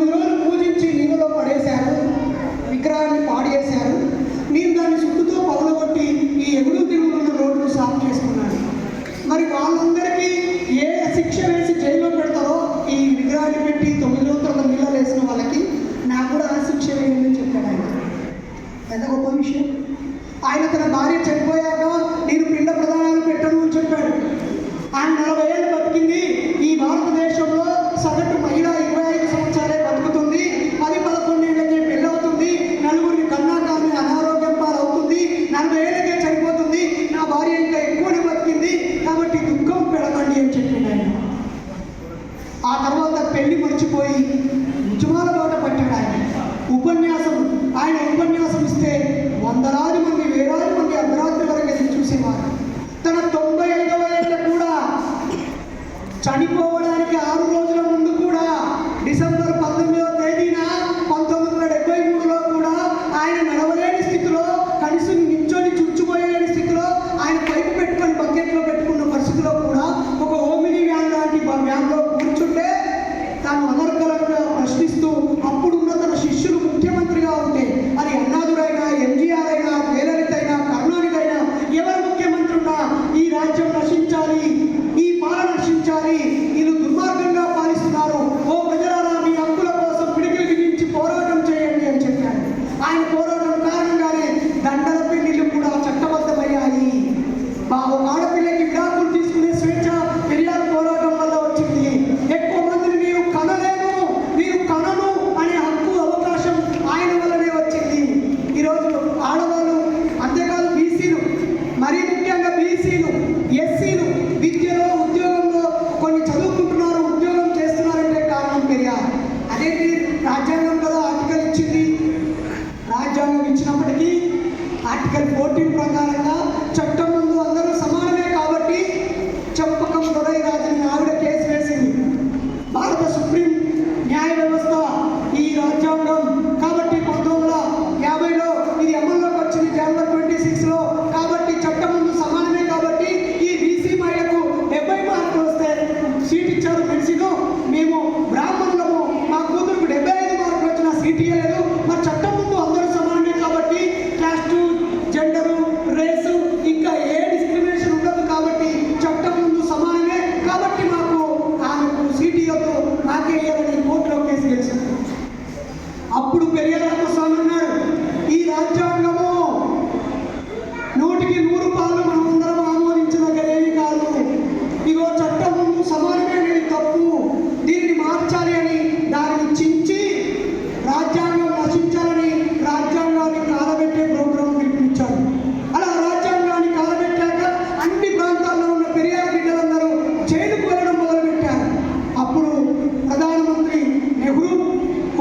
తొమ్మిది రోజులు పూజించి నీళ్ళలో పడేశారు విగ్రహాన్ని పాడేశారు. మీరు దాన్ని చుట్టూతో పగలగొట్టి ఈ ఎగుడు తిరుగుతున్న రోడ్డు సాఫ్ చేసుకున్నాను.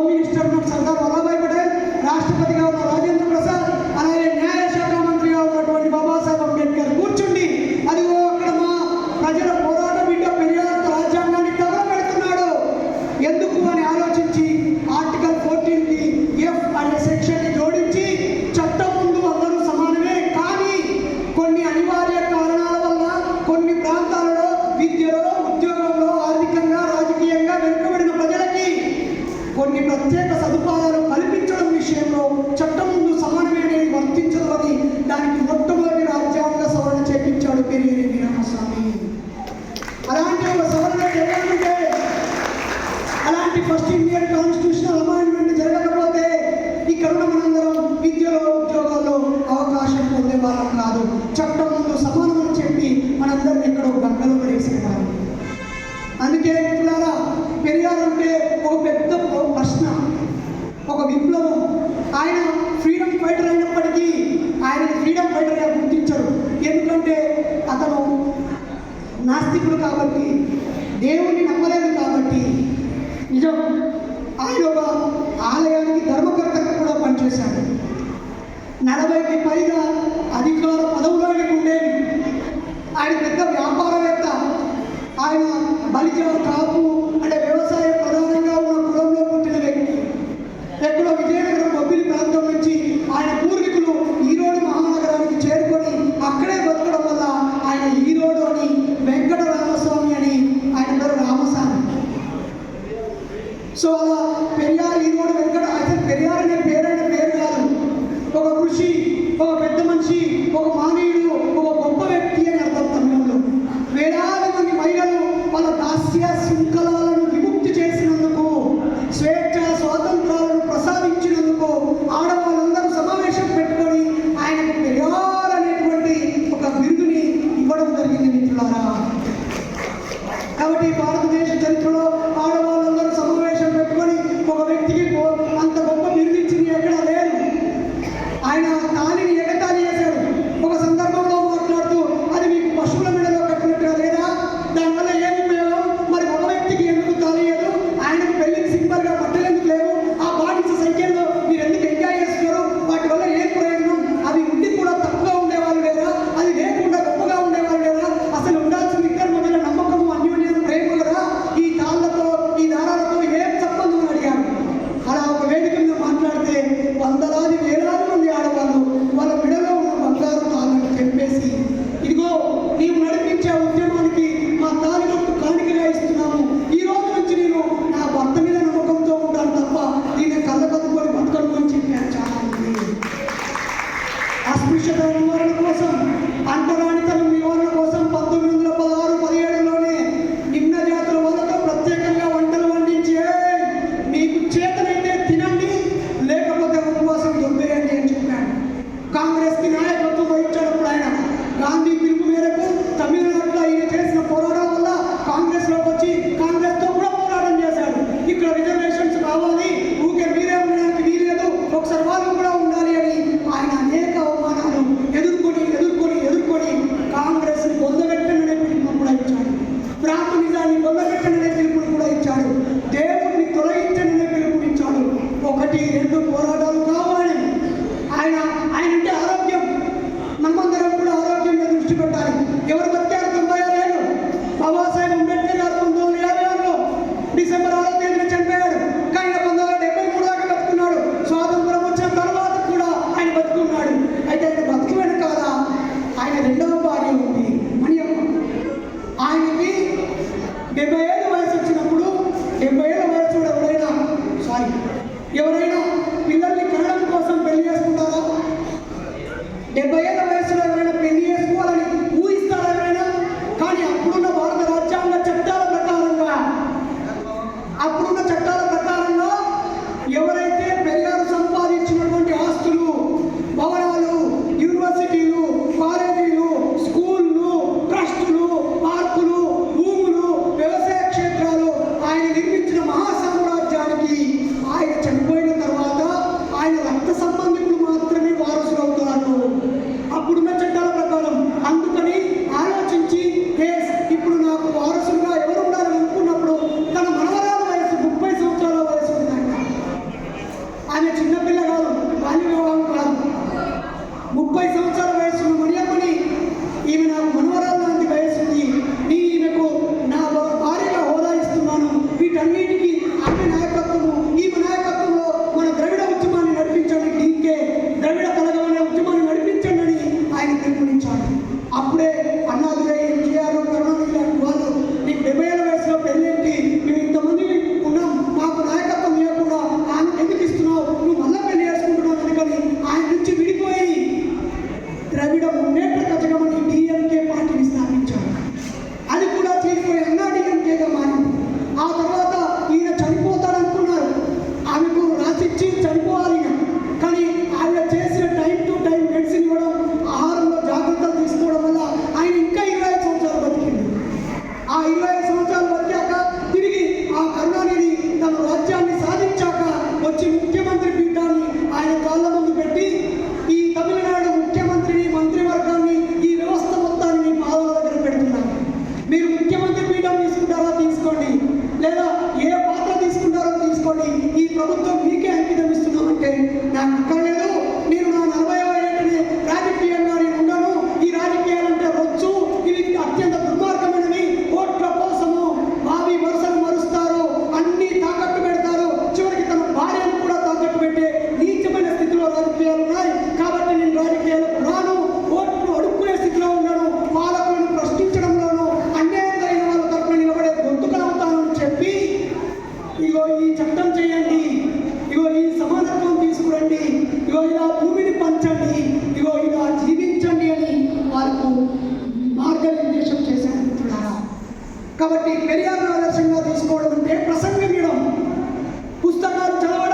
హోమ్ మినిస్టర్ నాకు సర్దార్ వల్లభాయ్ పటేల్ రాష్ట్రపతిగా ఉన్న కొన్ని ప్రత్యేక సదుపాయాలు కల్పించడం విషయంలో చట్ట ఆయన ఫ్రీడమ్ ఫైటర్ అయినప్పటికీ ఆయన ఫ్రీడమ్ ఫైటర్గా గుర్తించరు. ఎందుకంటే అతను నాస్తికుడు కాబట్టి దేవుణ్ణి నమ్మలేదు కాబట్టి నిజం. ఆయన ఒక ఆలయానికి ధర్మకర్తగా కూడా పనిచేశాడు. నలభైకి పైగా అధికార పదవులు ఆయనకు ఉండేవి. ఆయన పెద్ద వ్యాపారవేత్త. ఆయన బలిజ కాపు కాబట్టి పెరియార్ను ఆదర్శంగా తీసుకోవడం అంటే ప్రసంగం పుస్తకాలు చదవడం